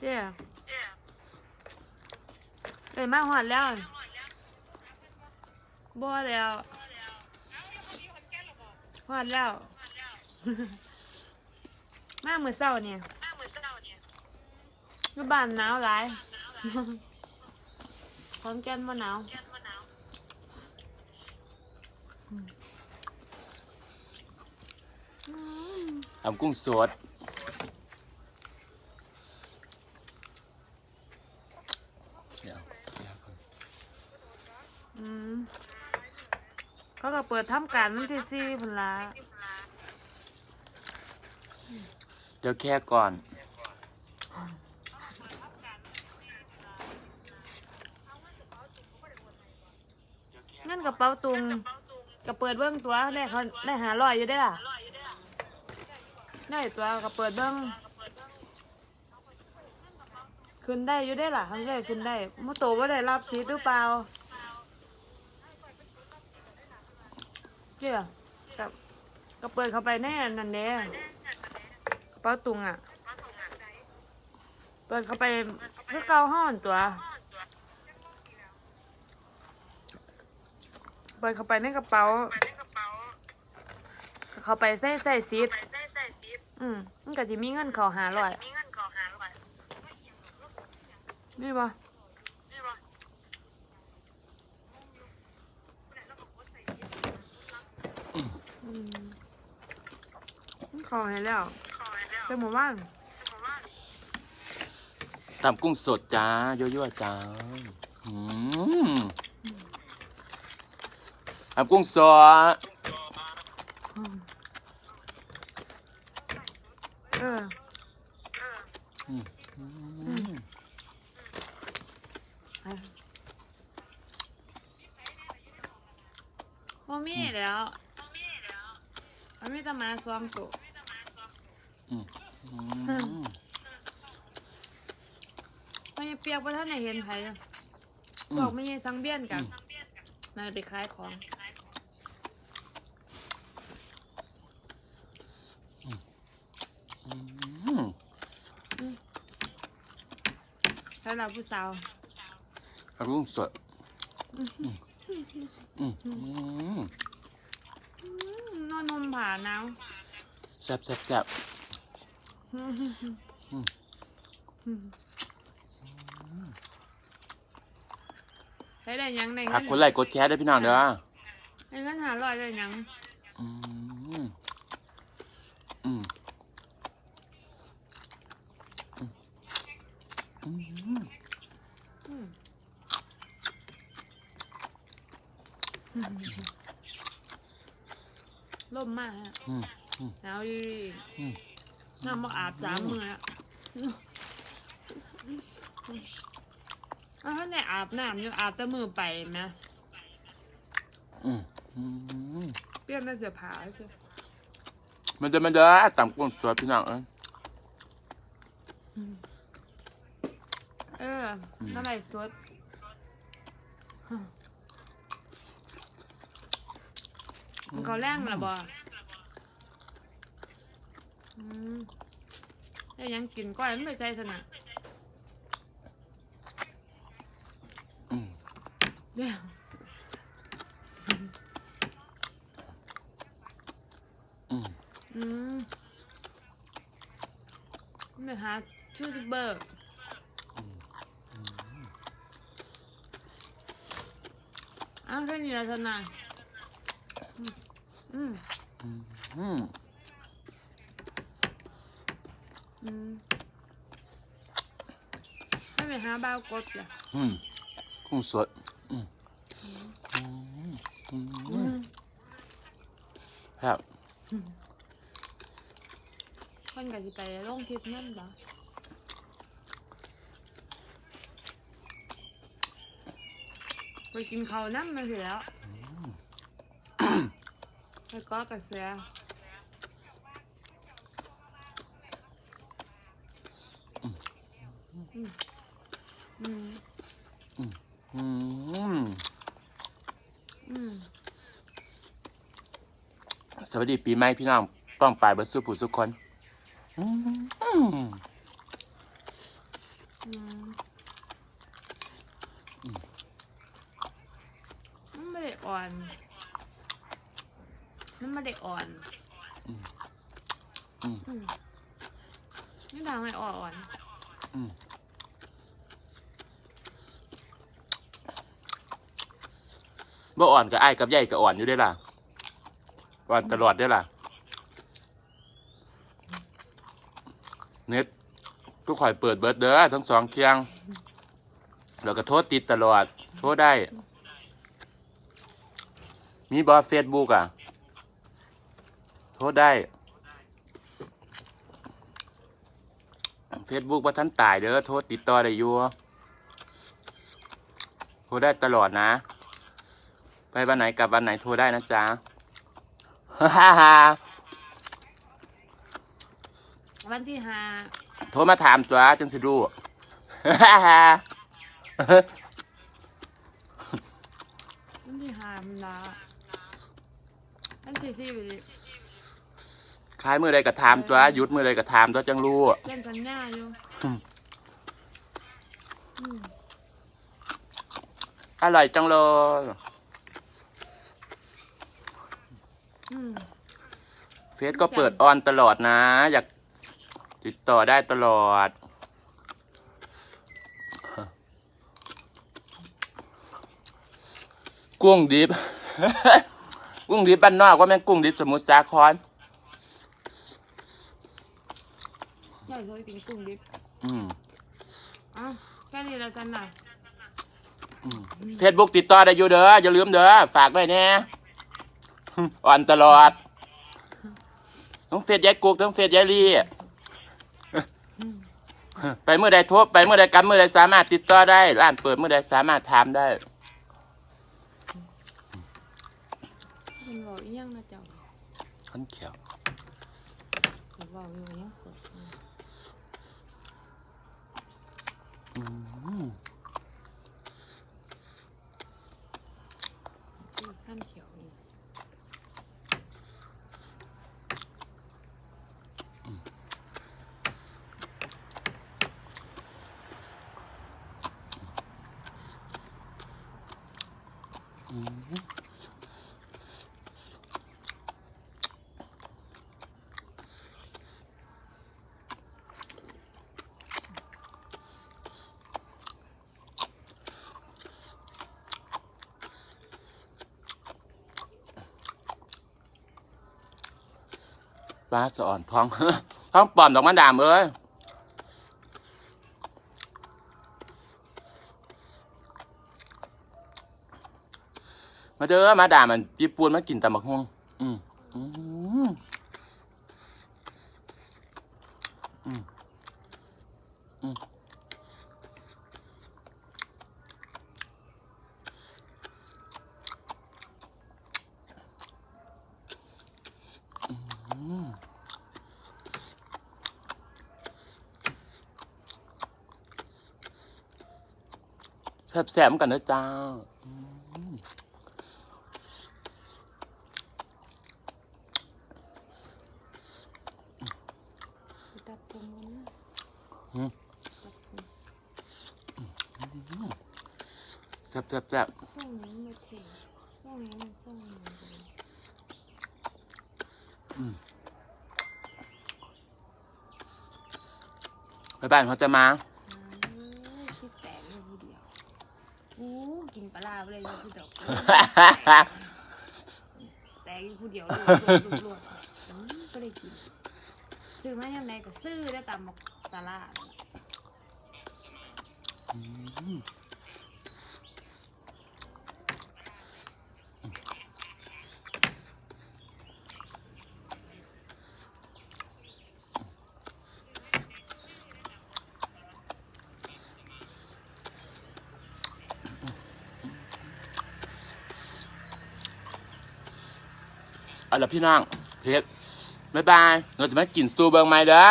เจ้เอ้ยมาหอดแล้วบ่แล้วหอดแล้ว มามือเศร้าเนี่ยอยู่บ้านหนาวหลายขอนแก่นบ่หนาวทำกุ้งสดเดี๋ยวเคลียร์ก่อน อืม เขาก็เปิดทำการวันที่สี่พุ่นละเดี๋ยวแค่ก่อน เงินกระเป๋าตุงก็เปิดเบิ้งตัวได้เขาได้หาร้อยอยู่ได้อล่ะได้ตัวก็เปิดเบิ้งขึ้นได้อยู่ได้อล่ะทั้งได้ขึ้นได้มโตว่าได้รับซีหรือเปล่า เจ้ากับก็เปิดเข้าไปแน่นั่นเด้กระเป๋าตุงอะ เปิดเข้าไปเพื่อเกาห้อนตัว เปิดเข้าไปในกระเป๋า เข้าไปใส่ใส่ซิปอืมมันก็จะมีเงินเขาหาร้อยนี่ปะอืมมันเขาให้แล้วเป็นหมู่บ้านทำกุ้งสดจ้ายั่วๆจ้าอืมทำกุ้งสดเอออืมโมมี่แล้ว มันมีแตมาซองตัวอืมไม่เปียกเพราะท่านไหนเห็นไผอะอืบอกมไม่ใช่สังเบี้ยนกันมาไปขายของอืมสำหรับผู้สาวทำกุ้งสดอืมอืมอืมอืม นอนนมผ่าหนาวแซ่บแซ่บแซ่บใช้ได้หยังในหัเงิกนคนไลค์กดแชร์ด้วยพี่น้องเด้อในเงินหาร้อยได้หยังอืมอืมอืมอืม ล่มมากฮะอืมหนาวดีอืมน้ำมาอาบสามมืออะอ้าวเนี่ยอาบน้ำอยู่อาบแต่มือไปนะอืมอืมเปลี่ยนได้เสื้อผ้าเสื้อมันจะมันจะต่ำกุ้งสดพี่น้องเอ้ย เออเท่าไหร่สด มันเขาแรงหรอบ่อืมแต่ยังกินก้อยมันไม่ใจสนะอืม เดี๋ยวอืมอืมไม่หาชูทูบเบอร์ อ้าวแค่นี้ละสนะ อืมอืมอืมอืมให้ไปหาบ้าวกดจ้ะอืมกุ้งสดอืมอืมอืมครับคนก็สิไปลงคลิปนั่นจ้ะไปกินข้าวน้ำมาเสียแล้ว ไปก็กาแฟอืมอืมอืมอืมสวัสดีปีใหม่พี่น้องป้องปลายเบัสสุผู้สุกคน อืม อืมมันไม่ได้อ่อน มันไม่ได้อ่อนอืมอืมไม่ทำให้อ่อนอืมบ่อ่อนกับไอ้ายกับใหญ่กับอ่อนอยู่ได้อล่ะอ่อนตลอดได้อล่ะเน็ตทุกข่อยเปิดเบิร์ดเด้อทั้งสองเคียง แล้วก็โทษติดตลอด โทษได้ มีบอสเฟซบุ๊กอะ โทษได้เฟซบุ๊กว่าท่านตายเด้อโทษติดต่อได้อยู่โทรได้ตลอดนะ ไปวันไหนกลับวันไหนโทรได้นะจ๊ะฮ่าฮ่าวันที่ห้าโทรมาถามตัวจังสิดูฮ่าฮ่าวันที่ห้ามันละวันที่สี่ ขายมือใดก็ถามตัวหยุดมือใดก็ถามตัวจังรู้เล่นสัญญาอยู่อืมอืมอร่อยจังเลยอืมเฟซก็เปิดออนตลอดนะ อยากติดต่อได้ตลอด กุ้งดิบ กุ้งดิบบ้านนอกว่าแม่งกุ้งดิบสมุทรสาคร อยากเคยกินกุ้งดิบอืมเอ้าแค่นี้แล้วกันน่ะเฟซบุ๊กติดต่อได้อยู่เด้ออย่าลืมเด้อฝากไว้แน่อ่อนตลอดต้องเฟซยายกุกต้องเฟซยายลี่ไปเมื่อใดโทรไปเมื่อใดกำเมื่อใดสามารถติดต่อได้ร้านเปิดเมื่อใดสามารถถามได้เป็นบอกอีหยังนะเจ้าขันเขียว เป็นบอกอยู่อีหยังสด อืม อืมขั้นเขียวนี่ ปลาสะอ่อนท้องท้องปลอมดอกมะดามเอ้ยมาเด้อมาดามมันญี่ปุ่นมากินตำบักฮวงอืมอืมอืมอืม แซ่บๆกันนะจ้าตัดผมมันนะอืมตัดผมแซ่บแซ่บแซ่บส่งนี้มาเทส่งนี้มันส่งนี้เลยไปบ้านเขาจะมา เอ้ยคิดแตกเลยทีเดียว อู้กินปลาร้าไปเลยอยู่ผู้เดียวแตกอยู่ผู้เดียวรวดรวดรวดอืมก็ได้กินซื้อมาอย่างไรก็ซื้อได้ตามบอกปลาร้า เอาละพี่น้องเพชรบ๊ายบายเราจะมากินสตูเบิงไม้เด้อ